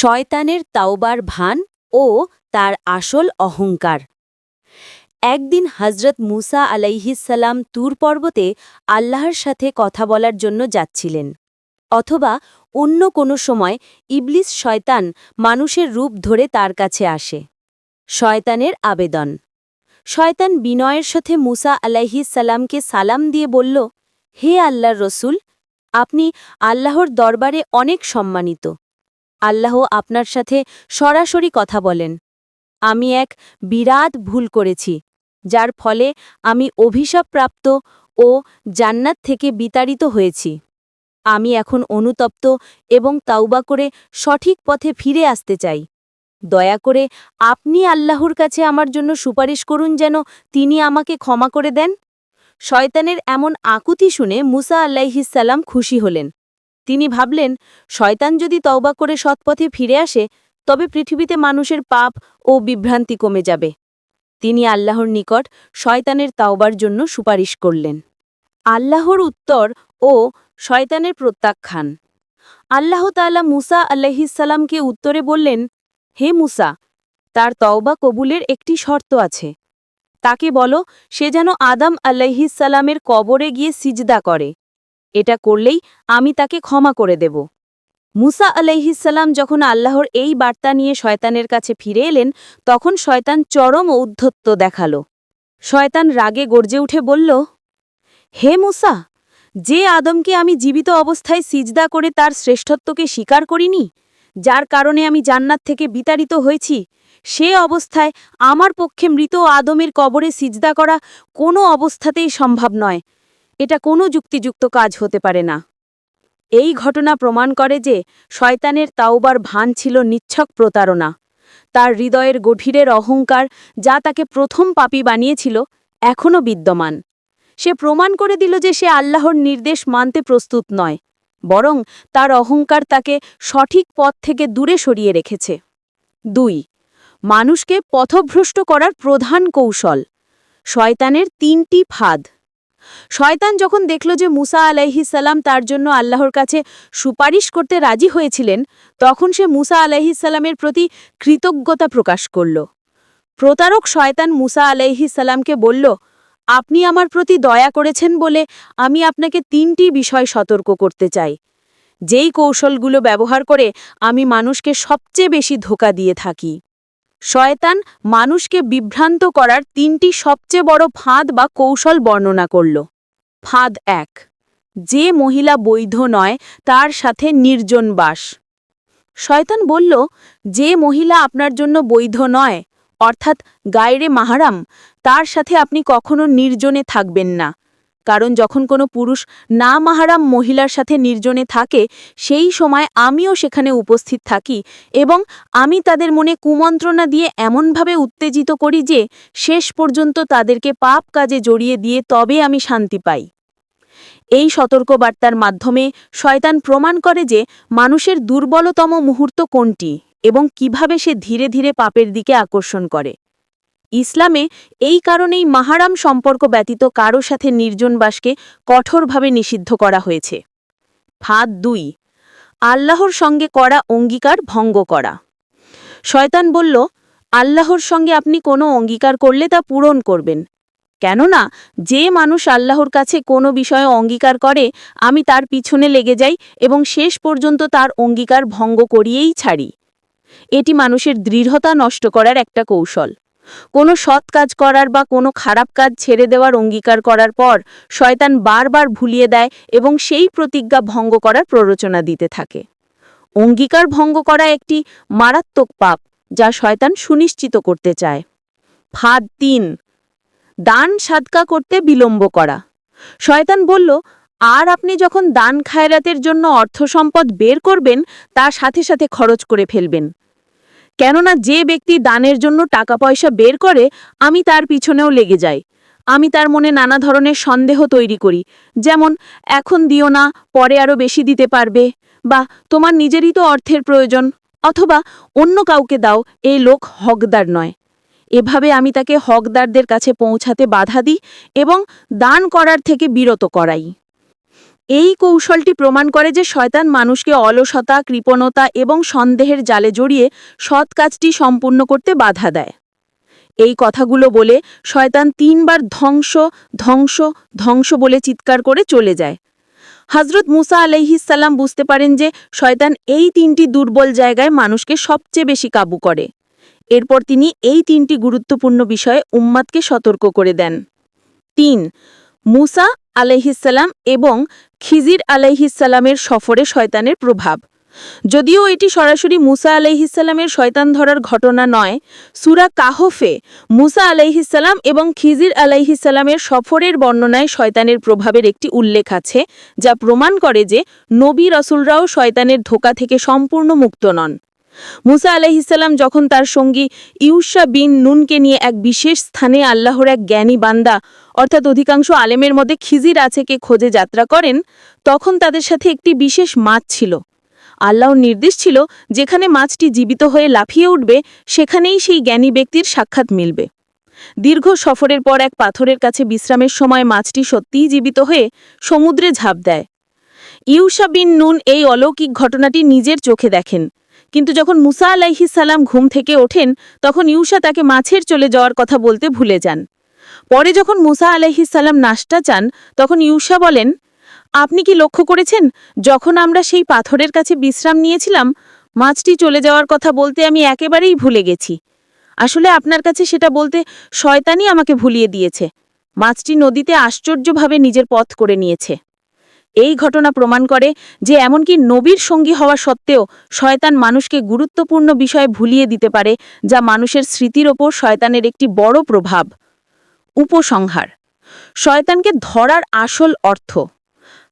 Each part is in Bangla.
শয়তানের তাওবার ভান ও তার আসল অহংকার। একদিন হজরত মুসা আলাইহিসাল্লাম তুর পর্বতে আল্লাহর সাথে কথা বলার জন্য যাচ্ছিলেন। অথবা অন্য কোনো সময় ইবলিস শয়তান মানুষের রূপ ধরে তার কাছে আসে। শয়তানের আবেদন। শয়তান বিনয়ের সাথে মুসা আলাইহিসাল্লামকে সালাম দিয়ে বলল, হে আল্লাহর রসুল, আপনি আল্লাহর দরবারে অনেক সম্মানিত। আল্লাহ আপনার সাথে সরাসরি কথা বলেন। আমি এক বিরাট ভুল করেছি, যার ফলে আমি অভিশাপপ্রাপ্ত ও জান্নাত থেকে বিতাড়িত হয়েছি। আমি এখন অনুতপ্ত এবং তাওবা করে সঠিক পথে ফিরে আসতে চাই। দয়া করে আপনি আল্লাহর কাছে আমার জন্য সুপারিশ করুন যেন তিনি আমাকে ক্ষমা করে দেন। শয়তানের এমন আকুতি শুনে মুসা আল্লাহিসাল্লাম খুশি হলেন। তিনি ভাবলেন, শয়তান যদি তওবা করে সৎপথে ফিরে আসে, তবে পৃথিবীতে মানুষের পাপ ও বিভ্রান্তি কমে যাবে। তিনি আল্লাহর নিকট শয়তানের তাওবার জন্য সুপারিশ করলেন। আল্লাহর উত্তর ও শয়তানের প্রত্যাখ্যান। আল্লাহ তাআলা মুসা আল্লাহিসাল্লামকে উত্তরে বললেন, হে মুসা, তার তওবা কবুলের একটি শর্ত আছে। তাকে বলো, সে যেন আদাম আল্লাহিসাল্লামের কবরে গিয়ে সিজদা করে। এটা করলেই আমি তাকে ক্ষমা করে দেব। মুসা আলাইহিসাল্লাম যখন আল্লাহর এই বার্তা নিয়ে শয়তানের কাছে ফিরে এলেন, তখন শয়তান চরম ঔদ্ধত্য দেখাল। শয়তান রাগে গর্জে উঠে বলল, হে মুসা, যে আদমকে আমি জীবিত অবস্থায় সিজদা করে তার শ্রেষ্ঠত্বকে স্বীকার করিনি, যার কারণে আমি জান্নাত থেকে বিতাড়িত হয়েছি, সে অবস্থায় আমার পক্ষে মৃত আদমের কবরে সিজদা করা কোনো অবস্থাতেই সম্ভব নয়। এটা কোনো যুক্তিযুক্ত কাজ হতে পারে না। এই ঘটনা প্রমাণ করে যে শয়তানের তাওবার ভান ছিল নিচ্ছক প্রতারণা। তার হৃদয়ের গভীরের অহংকার যা তাকে প্রথম পাপি বানিয়েছিল, এখনও বিদ্যমান। সে প্রমাণ করে দিল যে সে আল্লাহর নির্দেশ মানতে প্রস্তুত নয়, বরং তার অহংকার তাকে সঠিক পথ থেকে দূরে সরিয়ে রেখেছে। দুই, মানুষকে পথভ্রষ্ট করার প্রধান কৌশল। শয়তানের তিনটি ফাঁদ। শয়তান যখন দেখল যে মুসা আলাইহিসাল্লাম তার জন্য আল্লাহর কাছে সুপারিশ করতে রাজি হয়েছিলেন, তখন সে মুসা আলাইহিসাল্লামের প্রতি কৃতজ্ঞতা প্রকাশ করল। প্রতারক শয়তান মুসা আলাইহিসাল্লামকে বলল, আপনি আমার প্রতি দয়া করেছেন বলে আমি আপনাকে তিনটি বিষয় সতর্ক করতে চাই। যেই কৌশলগুলো ব্যবহার করে আমি মানুষকে সবচেয়ে বেশি ধোকা দিয়ে থাকি। শয়তান মানুষকে বিভ্রান্ত করার তিনটি সবচেয়ে বড় ফাঁদ বা কৌশল বর্ণনা করল। ফাঁদ এক, যে মহিলা বৈধ নয়, তার সাথে নির্জন বাস। শয়তান বলল, যে মহিলা আপনার জন্য বৈধ নয়, অর্থাৎ গায়রে মাহারাম, তার সাথে আপনি কখনো নির্জনে থাকবেন না। কারণ যখন কোনো পুরুষ না মাহারাম মহিলার সাথে নির্জনে থাকে, সেই সময় আমিও সেখানে উপস্থিত থাকি এবং আমি তাদের মনে কুমন্ত্রণা দিয়ে এমনভাবে উত্তেজিত করি যে, শেষ পর্যন্ত তাদেরকে পাপ কাজে জড়িয়ে দিয়ে তবে আমি শান্তি পাই। এই সতর্কবার্তার মাধ্যমে শয়তান প্রমাণ করে যে, মানুষের দুর্বলতম মুহূর্ত কোনটি এবং কীভাবে সে ধীরে ধীরে পাপের দিকে আকর্ষণ করে। ইসলামে এই কারণেই মাহারাম সম্পর্ক ব্যতীত কারও সাথে নির্জনবাসকে কঠোরভাবে নিষিদ্ধ করা হয়েছে। ফাঁদ দুই, আল্লাহর সঙ্গে করা অঙ্গীকার ভঙ্গ করা। শয়তান বলল, আল্লাহর সঙ্গে আপনি কোনো অঙ্গীকার করলে তা পূরণ করবেন। কেননা, যে মানুষ আল্লাহর কাছে কোনো বিষয়ে অঙ্গীকার করে, আমি তার পিছনে লেগে যাই এবং শেষ পর্যন্ত তার অঙ্গীকার ভঙ্গ করিয়েই ছাড়ি। এটি মানুষের দৃঢ়তা নষ্ট করার একটা কৌশল। কোনো সৎ কাজ করার বা কোনো খারাপ কাজ ছেড়ে দেওয়ার অঙ্গীকার করার পর শয়তান বারবার ভুলিয়ে দেয় এবং সেই প্রতিজ্ঞা ভঙ্গ করার প্ররোচনা দিতে থাকে। অঙ্গীকার ভঙ্গ করা একটি মারাত্মক পাপ যা শয়তান সুনিশ্চিত করতে চায়। ফাঁদ তিন, দান সাদকা করতে বিলম্ব করা। শয়তান বলল, আর আপনি যখন দান খায়রাতের জন্য অর্থ সম্পদ বের করবেন, তা সাথে সাথে খরচ করে ফেলবেন। কেননা যে ব্যক্তি দানের জন্য টাকা পয়সা বের করে, আমি তার পিছনেও লেগে যাই। আমি তার মনে নানা ধরনের সন্দেহ তৈরি করি, যেমন, এখন দিও না, পরে আরও বেশি দিতে পারবে। বা, তোমার নিজেরই তো অর্থের প্রয়োজন। অথবা, অন্য কাউকে দাও, এই লোক হকদার নয়। এভাবে আমি তাকে হকদারদের কাছে পৌঁছাতে বাধা দিই এবং দান করার থেকে বিরত করাই। এই কৌশলটি প্রমাণ করে যে শয়তান মানুষকে অলসতা, কৃপণতা এবং সন্দেহের জালে জড়িয়ে সৎ কাজটি সম্পূর্ণ করতে বাধা দেয়। এই কথাগুলো বলে শয়তান তিনবার ধ্বংস ধ্বংস ধ্বংস বলে চিৎকার করে চলে যায়। হজরত মুসা আলাইহিসাল্লাম বুঝতে পারেন যে শয়তান এই তিনটি দুর্বল জায়গায় মানুষকে সবচেয়ে বেশি কাবু করে। এরপর তিনি এই তিনটি গুরুত্বপূর্ণ বিষয়ে উম্মাদকে সতর্ক করে দেন। তিন মুসা আলাইহিসাল্লাম এবং খিজির আলাইহিসাল্লামের সফরে শয়তানের প্রভাব। যদিও এটি সরাসরি মুসা আলাইহিসাল্লামের শয়তান ধরার ঘটনা নয়, সুরা কাহফে মুসা আলাইহিসাল্লাম এবং খিজির আলাইহিসাল্লামের সফরের বর্ণনায় শয়তানের প্রভাবের একটি উল্লেখ আছে, যা প্রমাণ করে যে নবী রসুলরাও শয়তানের ধোকা থেকে সম্পূর্ণ মুক্ত নন। মুসা আলাইহিসাল্লাম যখন তার সঙ্গী ইউসা বিন নুনকে নিয়ে এক বিশেষ স্থানে আল্লাহর এক জ্ঞানী বান্দা অর্থাৎ অধিকাংশ আলেমের মধ্যে খিজির আছে কে খোঁজে যাত্রা করেন, তখন তাদের সাথে একটি বিশেষ মাছ ছিল। আল্লাহর নির্দেশ ছিল, যেখানে মাছটি জীবিত হয়ে লাফিয়ে উঠবে, সেখানেই সেই জ্ঞানী ব্যক্তির সাক্ষাৎ মিলবে। দীর্ঘ সফরের পর এক পাথরের কাছে বিশ্রামের সময় মাছটি সত্যিই জীবিত হয়ে সমুদ্রে ঝাঁপ দেয়। ইউসা বিন নুন এই অলৌকিক ঘটনাটি নিজের চোখে দেখেন, কিন্তু যখন মুসা আলাইহিস সালাম ঘুম থেকে ওঠেন, তখন ইউসা তাকে মাছের চলে যাওয়ার কথা বলতে ভুলে যান। পরে যখন মুসা আলাইহিস সালাম নাশটা চান, তখন ইউসা বলেন, আপনি কি লক্ষ্য করেছেন, যখন আমরা সেই পাথরের কাছে বিশ্রাম নিয়েছিলাম, মাছটি চলে যাওয়ার কথা বলতে আমি একেবারেই ভুলে গেছি। আসলে আপনার কাছে সেটা বলতে শয়তানই আমাকে ভুলিয়ে দিয়েছে। মাছটি নদীতে আশ্চর্যভাবে নিজের পথ করে নিয়েছে। এই ঘটনা প্রমাণ করে যে এমনকি নবীর সঙ্গী হওয়া সত্ত্বেও শয়তান মানুষকে গুরুত্বপূর্ণ বিষয়ে ভুলিয়ে দিতে পারে, যা মানুষের স্মৃতির ওপর শয়তানের একটি বড় প্রভাব। উপসংহার। শয়তানকে ধরার আসল অর্থ।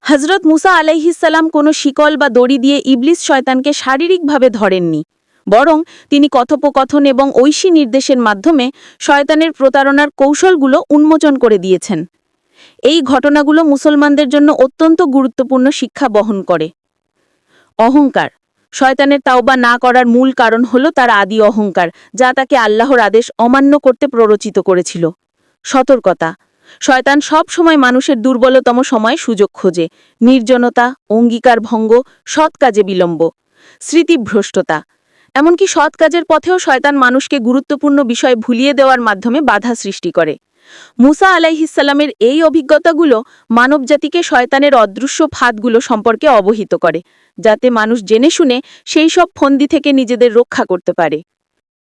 হজরত মুসা আলাইহিসাল্লাম কোনো শিকল বা দড়ি দিয়ে ইবলিস শয়তানকে শারীরিকভাবে ধরেননি, বরং তিনি কথোপকথন এবং ঐশী নির্দেশের মাধ্যমে শয়তানের প্রতারণার কৌশলগুলো উন্মোচন করে দিয়েছেন। এই ঘটনাগুলো মুসলমানদের জন্য অত্যন্ত গুরুত্বপূর্ণ শিক্ষা বহন করে। অহংকার। শয়তানের তাওবা না করার মূল কারণ হল তার আদি অহংকার, যা তাকে আল্লাহর আদেশ অমান্য করতে প্ররোচিত করেছিল। সতর্কতা। শয়তান সব সময় মানুষের দুর্বলতম সময় সুযোগ খোঁজে। নির্জনতা, অঙ্গীকার ভঙ্গ, সৎ কাজে বিলম্ব। স্মৃতিভ্রষ্টতা। এমনকি সৎ কাজের পথেও শয়তান মানুষকে গুরুত্বপূর্ণ বিষয় ভুলিয়ে দেওয়ার মাধ্যমে বাধা সৃষ্টি করে। মুসা আলাইহিসাল্লামের এই অভিজ্ঞতাগুলো মানবজাতিকে শয়তানের অদৃশ্য ফাঁদগুলো সম্পর্কে অবহিত করে, যাতে মানুষ জেনে শুনে সেই সব ফন্দি থেকে নিজেদের রক্ষা করতে পারে।